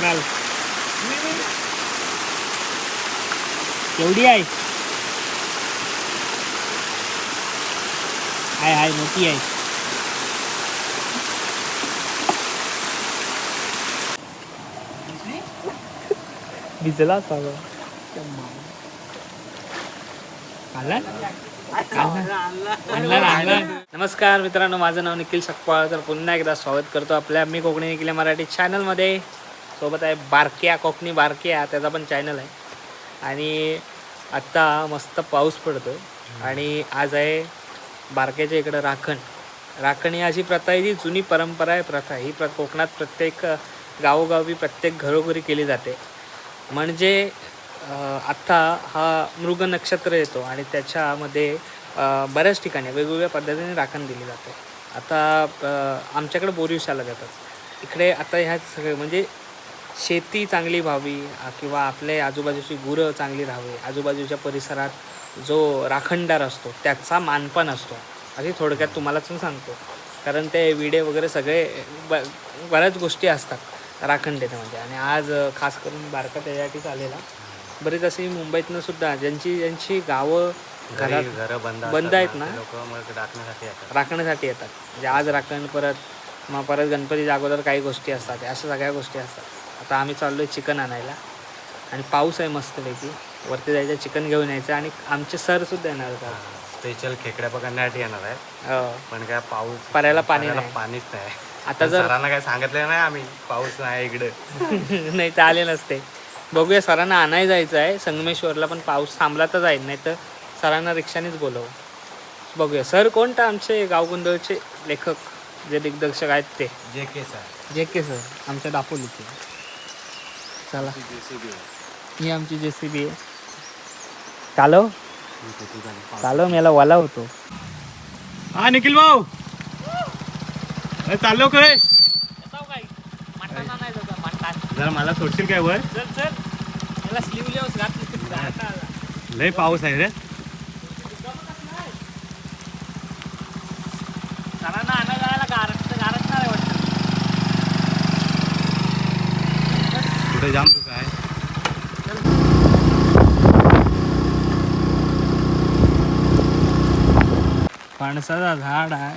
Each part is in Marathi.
म्हणाल एवढी आहे. हाय हाय मोठी आहे. भिजला असावा आला? नमस्कार मित्रांनो माझं नाव निखिल सकपाळ तर पुन्हा एकदा स्वागत करतो आपल्या मी कोकणी निखिल मराठी चॅनलमध्ये सोबत आहे बारक्या कोकणी बारक्या त्याचा पण चॅनल आहे. आणि आत्ता मस्त पाऊस पडतो आणि आज आहे बारक्याच्या इकडं राखण. राखण ही अशी प्रथा आहे जी जुनी परंपरा आहे प्रथा. ही प्र कोकणात प्रत्येक गावोगावी प्रत्येक घरोघरी केली जाते. म्हणजे आत्ता हा मृग नक्षत्र येतो आणि त्याच्यामध्ये बऱ्याच ठिकाणी वेगवेगळ्या पद्धतीने राखण दिली जाते. आता आमच्याकडे बोरिवशाला जातात. इकडे आता ह्या सगळे म्हणजे शेती चांगली व्हावी किंवा आपले आजूबाजूची गुरं चांगली राहावी. आजूबाजूच्या परिसरात जो राखणदार असतो त्याचा मानपण असतो. अशी थोडक्यात तुम्हालाच मी सांगतो. कारण ते विडे वगैरे सगळे ब बऱ्याच गोष्टी असतात राखण देण्यामध्ये. आणि आज खास करून बारका त्याच्यासाठी आलेला बरेच अशी मुंबईतनं सुद्धा ज्यांची ज्यांची गावं घरात घर बंद बंद आहेत ना राखण्यासाठी येतात. राखण्यासाठी येतात. म्हणजे आज राखण परत मग परत गणपतीच्या अगोदर काही गोष्टी असतात. अशा सगळ्या गोष्टी असतात. आता आम्ही चाललो आहे चिकन आणायला. आणि पाऊस आहे मस्तपैकी. वरती जायचं चिकन घेऊन यायचं आणि आमचे सर सुद्धा येणार होतात स्पेशल खेकड्या पकडण्यासाठी येणार आहे हो. पण काय पाऊस पर्याला पाणी. पाणीच नाही. आता जर सरांना काय सांगितलं नाही आम्ही पाऊस नाही इकडे. नाही तर आले नसते. बघूया सरांना आणाय जायचं आहे. संगमेश्वरला पण पाऊस थांबला तर जाईल नाही तर सरांना रिक्षानेच बोलवू. बघूया. सर कोणता आमचे गावगोंधळचे लेखक जे दिग्दर्शक आहेत ते? जे केस आहे जे के सर आमच्या दापोलीचे. चला. ही आमची जे सी बी आहे चालव चालव मला वाला होतो. हा निखिल भाऊ. चाललो काय? जरा मला सोडशील काय वर? चल चल. याला लय पाऊस आहे रे. कुठे जाम फणसाचा झाड आहे.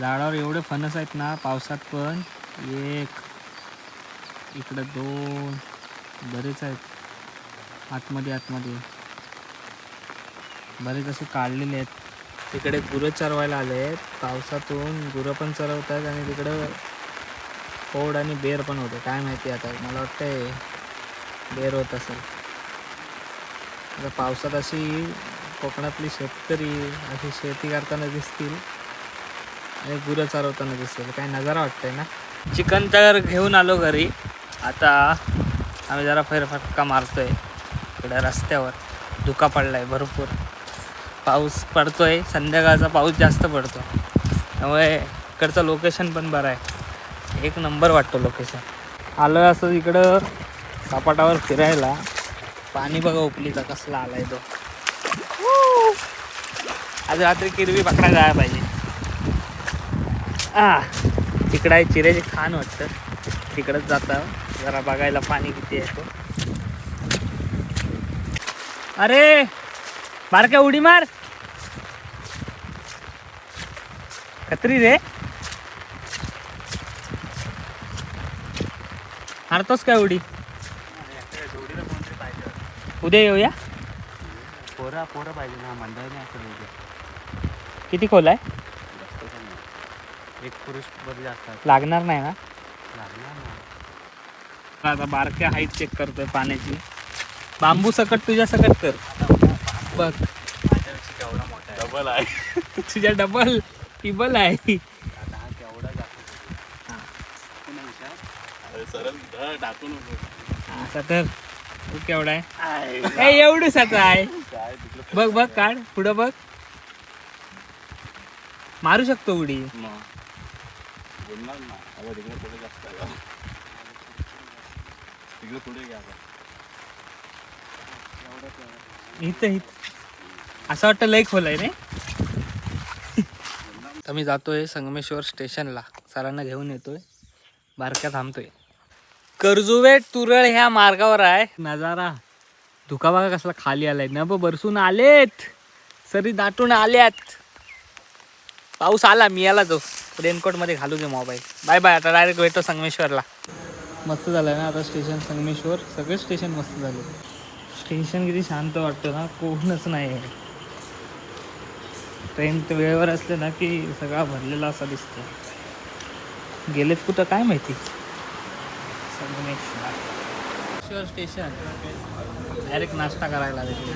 झाडावर एवढे फणस आहेत ना पावसात पण. एक इकडं दोन बरेच आहेत. आतमध्ये आतमध्ये. बरेच असे काढलेले आहेत. तिकडे गुरं चरवायला आले आहेत. पावसातून गुरं पण चरवत आहेत आणि तिकडं पोड आणि बेर पण होते. काय माहिती आता मला वाटतंय बेर होत असेल. आता पावसात अशी कोकणातली शेतकरी अशी शेती करताना दिसतील आणि गुरं चालवताना दिसतील. काय नजारा वाटतंय ना? चिकन तर घेऊन आलो घरी. आता आम्ही जरा फेरफटका मारतोय इकडे रस्त्यावर. धुका पडलाय भरपूर. पाऊस पडतोय. संध्याकाळचा पाऊस जास्त पडतो. त्यामुळे इकडचं लोकेशन पण बरं आहे. एक नंबर वाटतो लोकेशन आलं असं इकडं. सपाटावर फिरायला. पाणी बघा उपलीचा कसला आलाय तो. आज रात्री किरवी पकडा जायला पाहिजे. आ तिकडं आहे चिऱ्याचे खान वाटतं. तिकडंच जाता. जरा बघायला पाणी किती आहे तो. अरे बारक्या उडी मार. खत्री रे. मारतोस काय उडी? उद्या येऊया? पोरा पोरं पाहिजे ना मंडळ नाही असं उद्या किती खोल आहे? जास्त नाही. एक पुरुष जास्त आहे. लागणार नाही ना? लागणार ना आता बारक्या हाईट चेक करतोय पाण्याची. बांबू सकट तुझ्या सकट कर. बघ. माझ्यापेक्षा केवढा मोठा आहे. डबल आहे तुझ्या डबल टिबल आहे. आता हा केवढा जास्त हा. पुन्हा विचार सरळ टाकून असा केवढा आहे? ए, एवढंच आता आहे. बघ बघ काढ पुढं बघ. मारू शकतो उडी. मग बोलणार ना. आता तिकडे पुढे जास्त आहे. का? तिकडे पुढे घ्या आता. इथं इथं. असं वाटतं लई खोल आहे रे. तर मी जातोय संगमेश्वर स्टेशनला. सरांना घेऊन येतोय. बारक्या थांबतोय. कर्जुवेट तुरळ ह्या मार्गावर आहे. नजारा. धुका बघा कसला खाली आलाय. न बरसून आलेत. सरी दाटून आल्यात. पाऊस आला मी आला तो रेनकोटमध्ये घालू दे मोबाईल. बाय बाय आता डायरेक्ट भेटतो संगमेश्वरला. मस्त झालं ना आता स्टेशन संगमेश्वर. सगळे स्टेशन मस्त झाले स्टेशन किती शांत वाटतं ना कोणच नाही आहे ट्रेन तर वेळेवर असले ना की सगळा भरलेला असा दिसतो गेलेत कुठं काय माहिती? संगमेश्वर स्टेशन डायरेक्ट नाश्ता करायला तिथे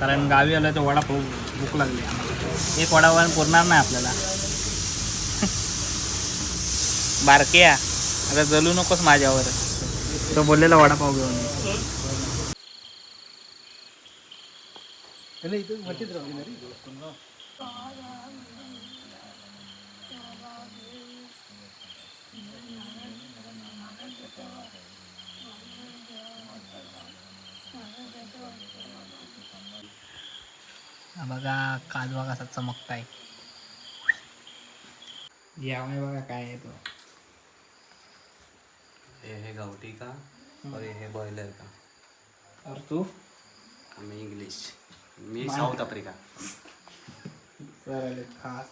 कारण गावी आलं तर वडापाव भूक लागली. आम्हाला एक वडापाव पुरणार नाही आपल्याला. बारक्या. आता जलू नकोस माझ्यावर. तो बोललेला वडापाव घेऊन बघा काजवा कसा चमकताय. यामुळे बघा काय आहे तो. हे हे गावठी का? और हे बॉयलर का? और तू? आम्ही इंग्लिश मी साऊथ आफ्रिका. चालेल खास.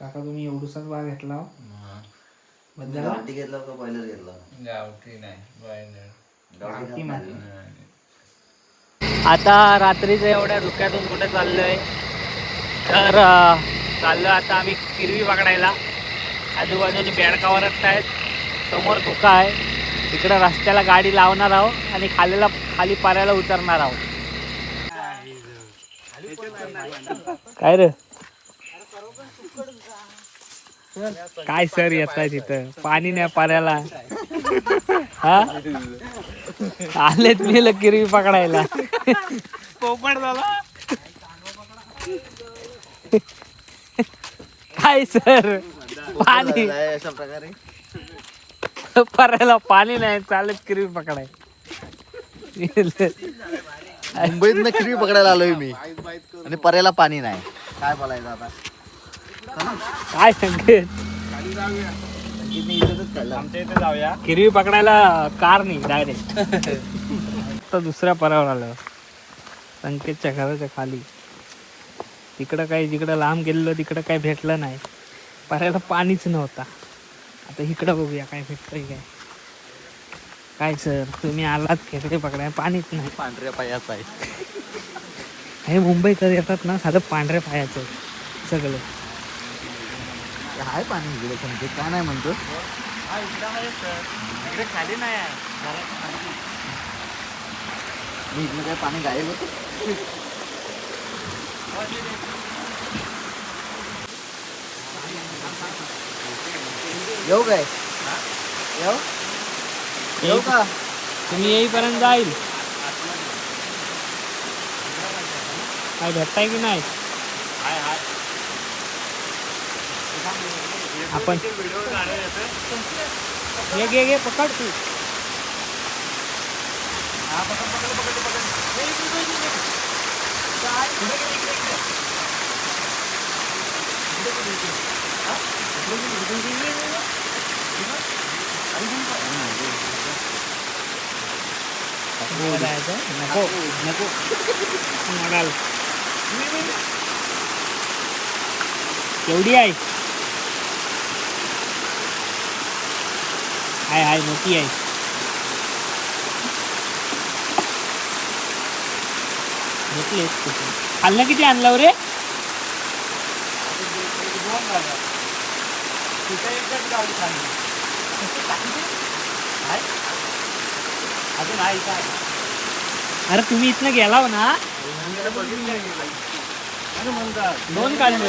काका तुम्ही एवढूसाच बाग घेतला हो? गावठी घेतला का बॉयलर घेतला गावठी नाही बॉयलर गावठी. आता रात्रीच्या एवढ्या धुक्यातून कुठे चाललोय? तर चाललो आता आम्ही किरवी पकडायला. आजूबाजूने बेडकावर आहेत. समोर धुका आहे. तिकडं रस्त्याला गाडी लावणार आहोत आणि खालीला खाली पाऱ्याला उतरणार आहोत. काय रे? काय सर येत आहे तिथं? पाणी नाही पाऱ्याला हा? आलेत मी किरवी पकडायला. पोपट झाला. काय सर? पाणी. अशा प्रकारे पर्याला पाणी नाही चालत किरवी पकडाय. मुंबईत न किरवी पकडायला आलोय मी. आणि पर्याला पाणी नाही. काय बोलायचं आता? काय काढला आमच्या इथे जाऊया. किरवी पकडायला कार नाही डायरेक्ट तर दुसऱ्या परावर आलं. संकेतच्या घराच्या खाली. तिकडं काही जिकडं लांब गेलेलो तिकडं काही भेटलं नाही. पर्याला पाणीच नव्हता. आता इकडं बघूया काय भेटतंय काय. काय सर तुम्ही आलात खेकडे पकडाय पाणीच नाही. पांढऱ्या पायाचा आहे. हे मुंबईकर येतात ना साधं पांढऱ्या पायाचं सगळं. आहे पाणी इकडे समजे काय नाही म्हणतो. खाली नाही मी इकडे काय पाणी गायब होतं? येऊ काय? येऊ? येऊ का? तुम्ही येईपर्यंत जाईल. काय भेटताय की नाही? आपण ये घे घे पकड तू. नको. नको. म्हणाल केवढी आहे. हाय हाय मोठी आहे. खाल्लं किती आणलं रे? अजून आहे काय? अरे तुम्ही इथनं गेला हो ना? दोन काढले.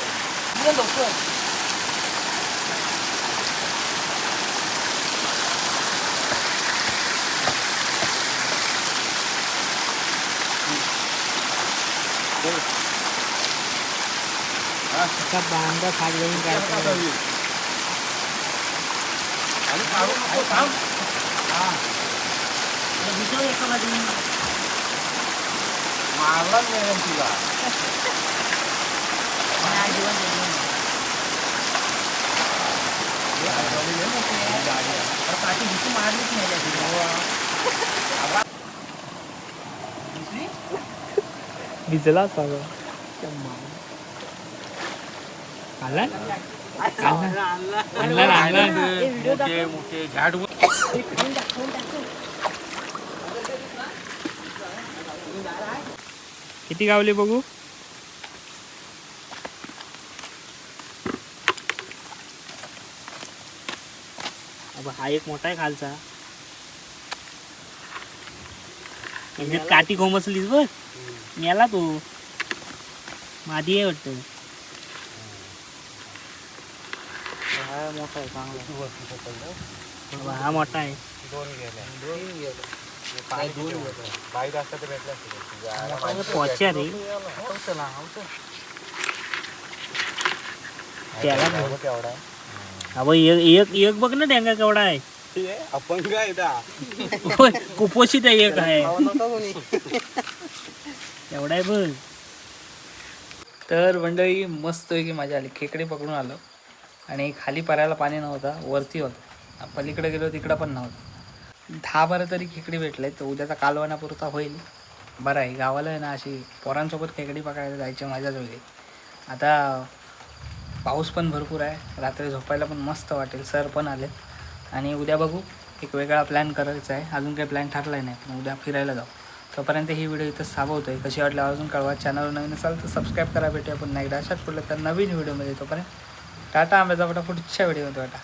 दे ना गाडी बांधा खाट घेऊन काय मारला नाही तुला भिजला सगळं आला? आणला आणला मोठे मोठे झाड किती गावले बघू? हा एक मोठा आहे खालचा. म्हणजे काठी खोमसलीस बघ. मेला तू. मादी आहे वाटतं. हा मोठा आहे चांगला हा मोठा आहे. दोन गेले बाईक असता तर भेटला पोच्या रे. त्याला. केवढा अबो एक एक एक बघ ना डेंगा केवढा आहे. अपंग आहे दा. होय, कुपोषित आहे एक आहे. एवढा आहे बघ. तर मंडळी मस्त की मजा आली खेकडे पकडून आलो. आणि खाली परायला पाणी नव्हता वरती होता. पलीकडे गेलो तिकडं पण नव्हतं. दहा बारा तरी खेकडे भेटले तर उद्याचा कालवणापुरता होईल. बरं आहे गावाला आहे ना अशी पोरांसोबत खेकडी पकडायला जायची मजाच वेगळी आता पाऊस पण भरपूर आहे. रात्री झोपायला पण मस्त वाटेल. सर पण आले आणि उद्या बघू. एक वेगळा प्लॅन करायचा आहे. अजून काही प्लॅन ठरला नाही. पण उद्या फिरायला जाऊ. तोपर्यंत ही व्हिडिओ इथं थांबवतोय कशी वाटली अजून कळवा. चॅनल नवीन असाल तर सबस्क्राईब करा. भेटूया पुन्हा एकदा. अशाच पुढलं तर नवीन व्हिडिओमध्ये तोपर्यंत टाटा. आंब्याचा वाटा पुढच्या व्हिडिओमध्ये वाटा